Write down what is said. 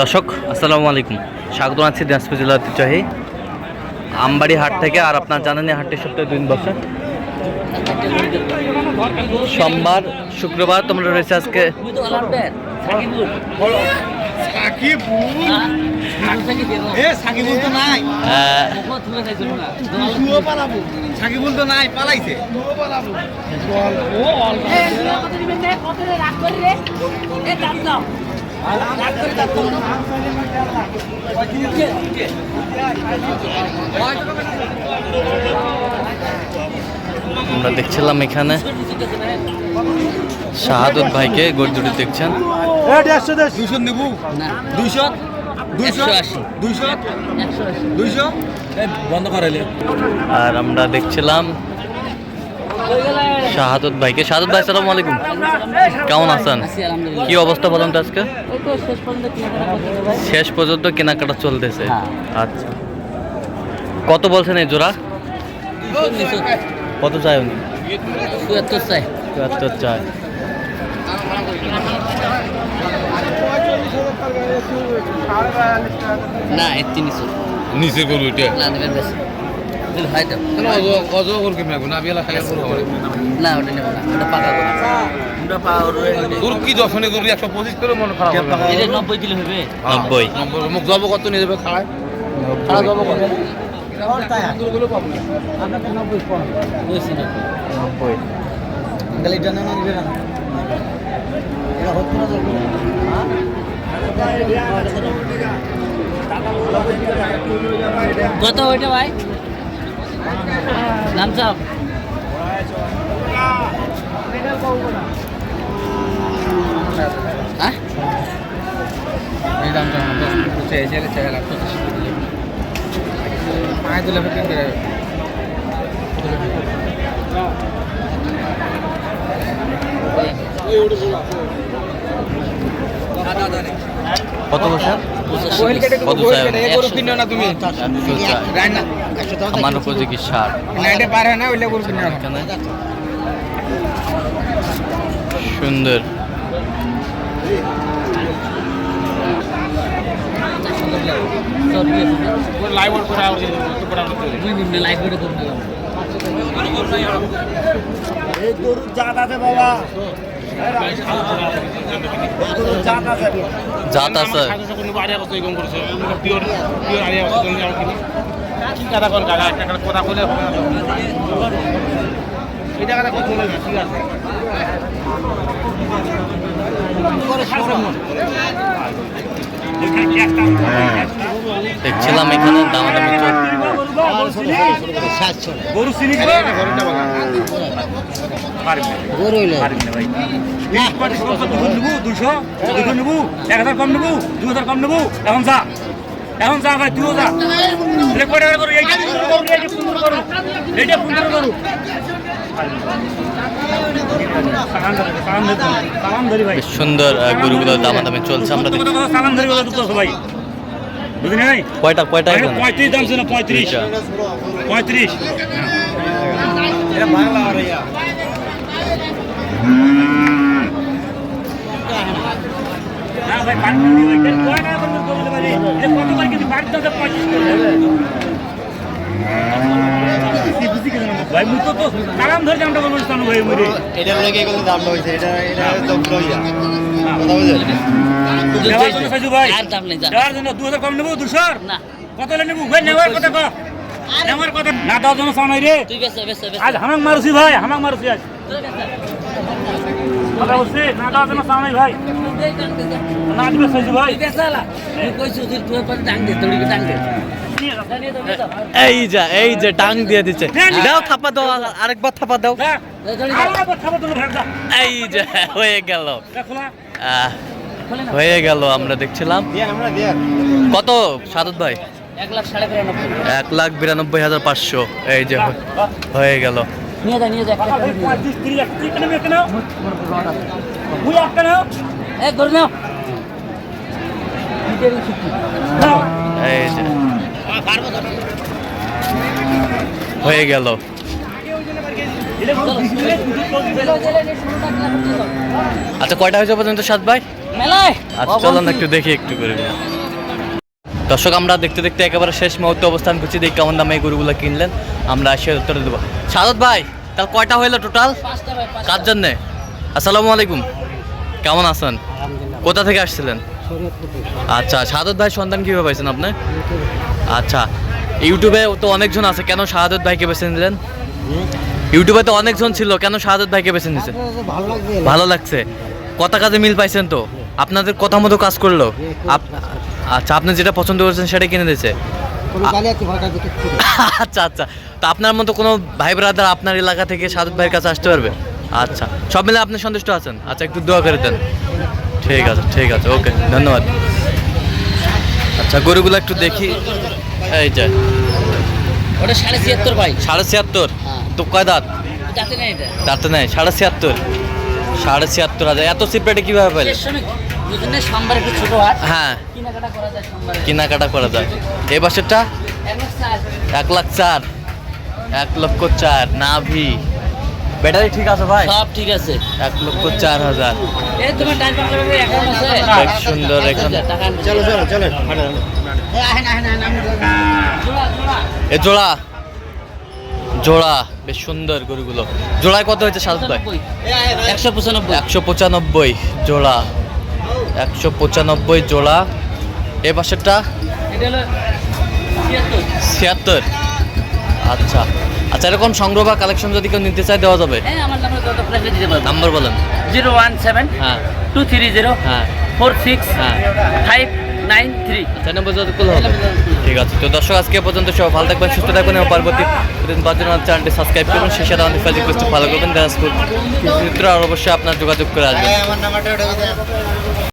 দর্শক আসসালামু আলাইকুম। স্বাগত আছি দিনাজপুর জেলা ঐতিহ্যবাহী আমবাড়ি হাট থেকে আর আপনার জানেন হাটটি সপ্তাহে দুই দিন বসে। সোমবার শুক্রবার তোমরা রয়েছে আজকে। এ সাকিবুল তো নাই। আহ, তুইও পালাবো সাকিবুল তো নাই পালাইছে। আমরা দেখছিলাম এখানে শাহাদুত ভাইকে গড় দুটি দেখছেন দুইশো নেবু। দুইশো? দুইশো? দুইশো? দুইশো? বন্ধ করাইলে। আর আমরা দেখছিলাম শাহাদুত ভাইকে। শাহাদুত ভাই সালাম আলাইকুম। কেমন আছেন? কি অবস্থা বলেন তো আজকে? শেষ পর্যন্ত কেনাকাটা চলতেছে। আচ্ছা। কত বলছেন এই জোড়া? কত চাই উনি? চুয়াত্তর চাই। না এত্তি নিচু নিচে গরু এটা? হয় তো অজ গরু কেমন লাগবে না বিয়ালা খাইয়া না। ওটা নেব না। ওটা পাকা করে। গরু কি দর্শনে একশো পঁচিশ করে মনে খারাপ হবে? নব্বই দিলে হবে। নব্বই। নম্বর মুখ যাব কত নিয়ে যাবে খাড়ায়। খাড়া যাব। কত কত ওইটা ভাই? নাম চাপ হ্যাঁ? এই দামটা চেয়ে চেয়ে চেয়ে লাখ কত বছর? কত? এই আমার উপযোগী সার। না এটা পারে না গরু কিনো না। এখানে। দুই মিনিট লাইভ করে আছে দেখছিলাম এখানে দামাদামি চল গরু হইল। দুশো দুশো নেবু এক হাজার কম নেবু দু হাজার কম নেবু। এখন যা এখন যা ভাই তুইও যা। এইটা পনেরো করু এইটা পনেরো করু এইটা পনেরো করু। সালাম ধরি সালাম ধরি সালাম ধরি ভাই। সুন্দর আহ, গরুগুলো দামাদামি চলছে আমরা সালাম ধরি ভাই। বুঝলি নাই? কয়টা কয়টা পঁয়ত্রিশ দাম ছিল পঁয়ত্রিশ। পঁয়ত্রিশ। না ভাই দাম তো কালাম ধরে দামটা বলব স্থান ভাই মুই এটা লেগে গেলে দাম হইছে এটা এটা তো লইয়া দেওয়ার জন্য সাজু ভাই আর দাম নেই যা। দেওয়ার জন্য দু হাজার কম নেব দুশো না। কত হলে নেব? ভাই নেওয়ার কথা কো নেওয়ার কথা না দেওয়ার জন্য সামনে রে। তুই বেসে বেসে আজ বেসে হামাক মারুছি ভাই হামাক মারুছি আজ। কথা বলছি না দেওয়ার জন্য সামনে ভাই। না দিবে সাজু ভাই। তুই তুই কইছিস তুই তুই পরে ডাং দে দড়ি ডাং দে? জানিয়ে তো নিয়ে এই যে এই যে টাং দিয়ে দিচ্ছে দাও থাপা দাও আরেকবার থাপা দাও। এই যে। হয়ে গেল। হয়ে গেল, আমরা দেখছিলাম। কত, সাদত ভাই? এক লাখ বিরানব্বই হাজার পাঁচশো। এই যে, হয়ে গেল। এই হয়ে গেল। আচ্ছা কয়টা হয়েছে পর্যন্ত সাত ভাই? মেলায়। আচ্ছা চলুন একটু দেখি একটু করে দর্শক আমরা দেখতে দেখতে একেবারে শেষ মুহূর্তে অবস্থান করছি। দেখি কেমন দামে এই গরুগুলো কিনলেন। আমরা সে উত্তর দেবো। সাদত ভাই তাহলে কয়টা হইল টোটাল কার জন্যে? আসসালামু আলাইকুম। কেমন আছেন? কোথা থেকে আসছিলেন? আচ্ছা সাদত ভাই সন্ধান কীভাবে পাইছেন আপনি? আচ্ছা ইউটিউবে তো অনেকজন আছে। কেন শাহাদত ভাইকে বেছে নিলেন? ইউটিউবে তো অনেকজন ছিল কেন শাহাদত ভাইকে বেছে নিয়েছেন ভালো লাগছে। কথা কাজে মিল পাইছেন তো? আপনাদের কথা মতো কাজ করল। আচ্ছা আপনি যেটা পছন্দ করেছেন সেটাই কিনে দিয়েছে। আচ্ছা আচ্ছা। তো আপনার মতো কোনো ভাই ব্রাদার আপনার এলাকা থেকে সাদত ভাইয়ের কাছে আসতে পারবে? আচ্ছা সব মিলে আপনি সন্তুষ্ট আছেন? আচ্ছা একটু দোয়া করে দেন। ঠিক আছে ঠিক আছে ওকে ধন্যবাদ। আচ্ছা গরুগুলো একটু দেখি। এই যে। ওটা সাড়ে ছিয়াত্তর ভাই। সাড়ে ছিয়াত্তর? হ্যাঁ। তো কয় দাঁত? না দাঁতে নেই সাড়ে ছিয়াত্তর। সাড়ে ছিয়াত্তর হাজার। এত সিপ্রেটে কীভাবে হাট হ্যাঁ। কেনাকাটা করা যায় সোমবারে কেনাকাটা করা যায়। এই বাসেরটা এক লাখ চার। এক লক্ষ চার নাভি। ব্যাটারি ঠিক আছে ভাই? সব ঠিক আছে। এক লক্ষ চার হাজার। সুন্দর এখন। চলো চলো চলো। আমি জোড়া জোড়া এ জোড়া। জোড়া বেশ সুন্দর গরুগুলো। জোড়ায় কত হয়েছে সাত ভাই? একশো পঁচানব্বই। একশো পঁচানব্বই জোড়া। একশো পঁচানব্বই জোড়া। এ পাশেরটা? ছিয়াত্তর। আচ্ছা। আচ্ছা এরকম সংগ্রহ বা কালেকশন যদি কেউ নিতে চায় দেওয়া যাবে? হ্যাঁ নাম্বার বলেন। জিরো ওয়ান সেভেন হ্যাঁ। টু থ্রি জিরো হ্যাঁ। ফোর সিক্স হ্যাঁ। Five nine three. চার নম্বর যতগুলো হবে। ঠিক আছে তো দর্শক আজকে পর্যন্ত সব ভালো থাকবেন সুস্থ থাকবেন এবং পার্বতী জন্য চ্যানেলটি সাবস্ক্রাইব করুন সেই সাথে আমাদের ফেসবুক পেজটি ফলো করবেন। দিনাজপুর চিত্র আর অবশ্যই আপনার যোগাযোগ করে আসবেন। আমার নাম্বারটা ওটা